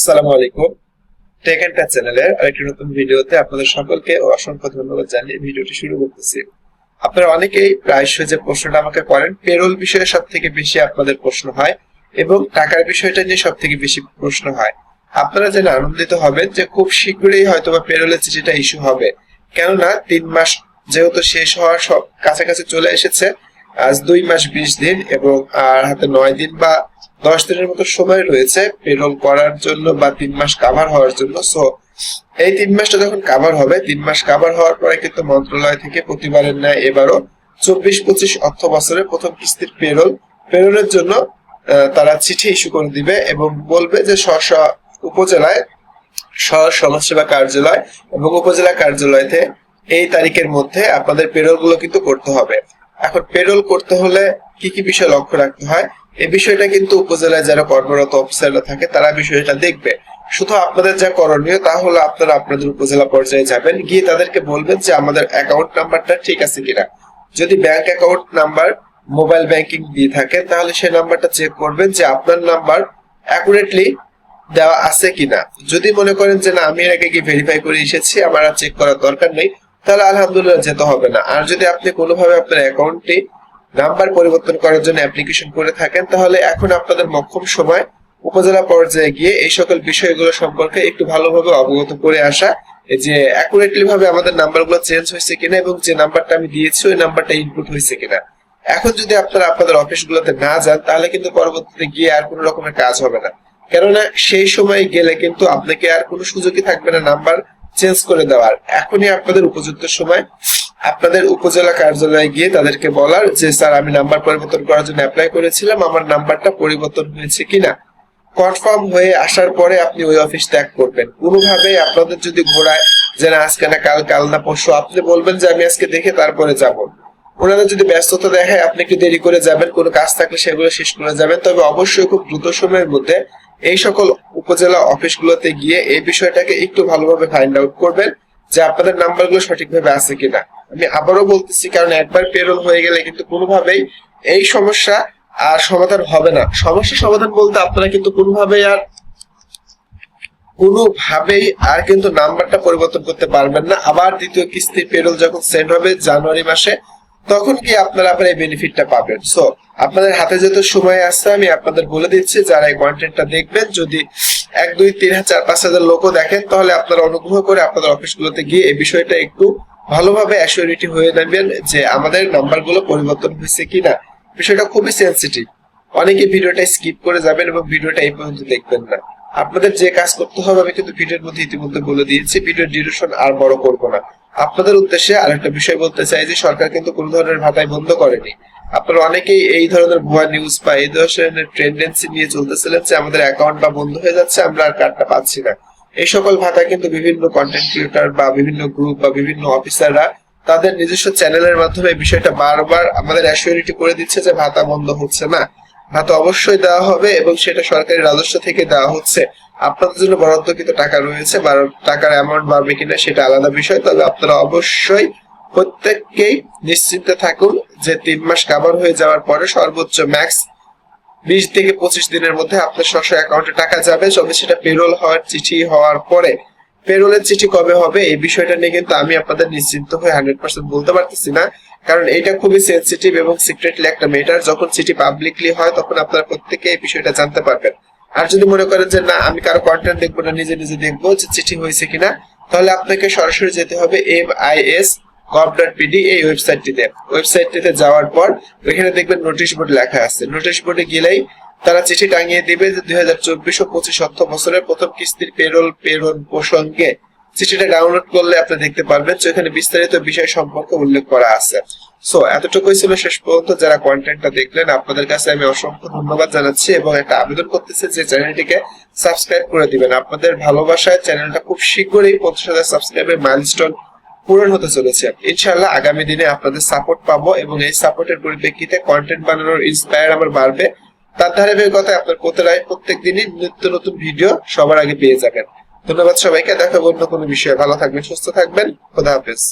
আসসালামু আলাইকুম। Take and touch চ্যানেলের আরেকটি নতুন ভিডিওতে আপনাদের সকলকে অসংখ্য ধন্যবাদ জানিয়ে ভিডিওটি শুরু করতেছি। আপনারা অনেকেই প্রায়শই যে প্রশ্নটা আমাকে করেন পেরোল বিষয়ে সব থেকে বেশি আপনাদের প্রশ্ন হয় এবং টাকার বিষয়টা নিয়ে সব থেকে বেশি প্রশ্ন হয়। আপনারা জেনে আনন্দিত হবেন যে খুব শীঘ্রই হয়তো বা পেরোলের চিঠিটা ইস্যু হবে। কেননা তিন মাস যেহেতু শেষ হওয়ার সব কাছাকাছি চলে এসেছে আজ দুই মাস বিশ দিন এবং আর হাতে নয় দিন বা দশ দিনের মতো সময় রয়েছে পেরোল করার জন্য বা তিন মাস কাভার হওয়ার জন্য। সো এই তিন মাসটা যখন কাভার হবে, তিন মাস কাভার হওয়ার পরে কিন্তু মন্ত্রণালয় থেকে প্রতিবারের ন্যায় এবারও চব্বিশ পঁচিশ অর্থ বছরের প্রথম কিস্তির পেরোল, পেরোলের জন্য তারা চিঠি ইস্যু করে দিবে এবং বলবে যে স্ব উপজেলায় স্ব সমাজসেবা কার্যালয় এবং উপজেলা কার্যালয়তে এই তারিখের মধ্যে আপনাদের পেরোলগুলো কিন্তু করতে হবে। এখন পেরোল করতে হলে কি কি বিষয় লক্ষ্য রাখতে হয়? এই বিষয়টা কিন্তু উপজেলায় যারা কর্মরত অফিসাররা থাকে, তারা বিষয়টা দেখবে। শুধু আপনাদের যা করণীয় তা হলো আপনারা আপনাদের উপজেলা পর্যায়ে যাবেন, গিয়ে তাদেরকে বলবেন যে আমাদের অ্যাকাউন্ট নাম্বারটা ঠিক আছে কিনা। যদি bank account number mobile banking দিয়ে থাকে, তাহলে সেই নাম্বারটা চেক করবেন যে আপনার নাম্বার অ্যাকুরেটলি দেওয়া আছে কিনা। যদি মনে করেন যে না, আমি এর আগে গিয়ে ভেরিফাই করে এসেছি, আমার আর চেক করার দরকার নেই তাহলে আলহামদুলিল্লাহ যেতে হবে না। আর যদি আপনি কোনোভাবে আপনার অ্যাকাউন্টটি নাম্বার পরিবর্তন করার জন্য অ্যাপ্লিকেশন করে থাকেন, তাহলে এখন আপনাদের মক্ষম সময় উপজেলা পর্যায়ে গিয়ে এই সকল বিষয়গুলো সম্পর্কে একটু ভালোভাবে অবগত করে আসা যে অ্যাকুরেটলি ভাবে আমাদের নাম্বারগুলো চেঞ্জ হয়েছে কিনা এবং যে নাম্বারটা আমি দিয়েছি, ওই নাম্বারটা ইনপুট হয়েছে কিনা। এখন যদি আপনারা আপনাদের অফিসগুলোতে না যান, তাহলে কিন্তু পরবর্তীতে গিয়ে আর কোনো রকমের কাজ হবে না। কেননা সেই সময় গেলে কিন্তু আপনাকে আর কোনো সুযোগই থাকবে না নাম্বার চেঞ্জ করে দেওয়ার। এখনই আপনাদের উপযুক্ত সময়। আপনাদের উপজেলা কার্যালয়ে গিয়ে তাদেরকে বলার যে, স্যার, আমি নাম্বার পরিবর্তন করার জন্য অ্যাপ্লাই করেছিলাম। আমার নাম্বারটা পরিবর্তন হয়েছে কিনা? কনফার্ম হয়ে আসার পরে আপনি ওই অফিস ত্যাগ করবেন। কোনোভাবেই আপনাদের যদি ঘোরায় যে, না, আজকে না, কাল কাল না, পরশু। আপনি বলবেন যে, আমি আজকে দেখে তারপরে যাব। ওনাদের যদি ব্যস্ততা দেখায়, আপনি একটু দেরি করে যাবেন, কোনো কাজ থাকলে সেগুলো শেষ করে যাবেন। তবে অবশ্যই খুব দ্রুত সময়ের মধ্যে এই সকল উপজেলা অফিসগুলোতে গিয়ে এই বিষয়টাকে একটু ভালোভাবে ফাইন্ড আউট করবেন যে আপনাদের নাম্বারগুলো সঠিকভাবে আছে কিনা। আমি আবারও বলতেছি, কারণ একবার পেরোল হয়ে গেলে কিন্তু কোনোভাবেই এই সমস্যা আর সমাধান হবে না। সমস্যা সমাধান বলতে আপনারা কিন্তু কোনোভাবেই আর কোনোভাবেই আর কিন্তু নাম্বারটা পরিবর্তন করতে পারবেন না। আবার দ্বিতীয় কিস্তি পেরোল যখন সেন্ড হবে জানুয়ারি মাসে তখন কি আপনারা আবার এই বেনিফিটটা পাবেন? সো আপনাদের হাতে যত সময় আছে, আমি আপনাদের বলে দিচ্ছি, যারা এই কন্টেন্টটা দেখবেন, যদি এক, দুই, তিন, চার, পাঁচ, হাজার লোকও দেখেন, তাহলে আপনারা অনুগ্রহ করে আপনাদের অফিসগুলোতে গিয়ে এই বিষয়টা একটু ভালোভাবে অ্যাসিওরিটি হয়ে নেবেন যে আমাদের নাম্বারগুলো পরিবর্তন হয়েছে কিনা। বিষয়টা খুবই সেন্সিটিভ অনেকে ভিডিওটা স্কিপ করে যাবেন এবং ভিডিওটা এই পর্যন্ত দেখবেন না। আপনাদের যে কাজ করতে হবে, আমি কিন্তু ভিডিওর মধ্যে ইতিমধ্যে বলে দিয়েছি, ভিডিওর ডিউরেশন আর বড় করব না। আপনাদের উদ্দেশ্যে আরেকটা বিষয় বলতে চাই যে, সরকার কিন্তু কোনো ধরনের ভাতাই বন্ধ করেনি। আপনারা অনেকেই এই ধরনের ভুয়া নিউজ বা এই ধরনের টেন্ডেন্সি নিয়ে চলতেছিলেন যে, আমাদের অ্যাকাউন্ট বা বন্ধ হয়ে যাচ্ছে, আমরা আর কার্ডটা পাচ্ছি না। এই সকল ভাতা কিন্তু বিভিন্ন কন্টেন্ট ক্রিয়েটর বা বিভিন্ন গ্রুপ বা বিভিন্ন অফিসাররা তাদের নিজস্ব চ্যানেলের মাধ্যমে বিষয়টা বারবার আমাদের অ্যাসিওরিটি করে দিচ্ছে যে ভাতা বন্ধ হচ্ছে না। ভাতা অবশ্যই দেওয়া হবে এবং সেটা সরকারি রাজস্ব থেকে দেওয়া হচ্ছে। আপনাদের জন্য বরাদ্দকৃত টাকা রয়েছে বা টাকার অ্যামাউন্ট বাড়বে কিনা সেটা আলাদা বিষয়, তবে আপনারা অবশ্যই প্রত্যেককেই নিশ্চিন্তে থাকুন যে তিন মাস কাভার হয়ে যাওয়ার পরে সর্বোচ্চ ম্যাক্স বিশ থেকে পঁচিশ দিনের মধ্যে আপনার স্বশ অ্যাকাউন্টে টাকা যাবে, তবে সেটা পেরোল হওয়ার চিঠি হওয়ার পরে। পেরোলের চিঠি কবে হবে এই বিষয়টা নিয়ে কিন্তু আমি আপনাদের নিশ্চিন্ত হয়ে হান্ড্রেড পার্সেন্ট বলতে পারতেছি না। কারণ এটা খুবই সেন্সিটিভ এবং সিক্রেটলি একটা মেটার যখন চিঠি পাবলিকলি হয়, তখন আপনারা প্রত্যেকে এই বিষয়টা জানতে পারবেন। আর যদি মনে করেন যে, না, আমি কারও কন্টেন্ট দেখব না, নিজে নিজে দেখব যে চিঠি হয়েছে কিনা, তাহলে আপনাকে সরাসরি যেতে হবে M I S gov dot PD এই ওয়েবসাইটটিতে ওয়েবসাইটটিতে যাওয়ার পর ওইখানে দেখবেন নোটিশ বোর্ড লেখা আছে। নোটিশ বোর্ডে গেলেই তারা চিঠি টাঙিয়ে দিবে যে, দুই হাজার চব্বিশ ও পঁচিশ অর্থ বছরের প্রথম কিস্তির পেরোল প্রেরণ প্রসঙ্গে চিঠিটা ডাউনলোড করলে আপনি দেখতে পারবেন। যে এখানে বিস্তারিত বিষয় সম্পর্কে উল্লেখ করা আছে। সো এতটুকুই ছিল শেষ পর্যন্ত। যারা কন্টেন্টটা দেখলেন, আপনাদের কাছে আমি অসংখ্য ধন্যবাদ জানাচ্ছি এবং একটা আবেদন করতেছি যে চ্যানেলটিকে সাবস্ক্রাইব করে দিবেন। আপনাদের ভালোবাসায় চ্যানেলটা খুব শীঘ্রই পঞ্চাশ হাজার সাবস্ক্রাইবের মাইলস্টোন পূরণ হতে চলেছে। ইনশাআল্লাহ আগামী দিনে আপনাদের সাপোর্ট পাবো এবং এই সাপোর্টের পরিপ্রেক্ষিতে কন্টেন্ট বানানোর ইন্সপায়ার আমার বাড়বে। তার ধারাবাহিকতায় আপনার প্রতিরায় প্রত্যেক দিনই নিত্য নতুন ভিডিও সবার আগে পেয়ে যাবেন। ধন্যবাদ সবাইকে দেখাবো অন্য কোনো বিষয়ে। ভালো থাকবেন সুস্থ থাকবেন খোদা হাফেজ।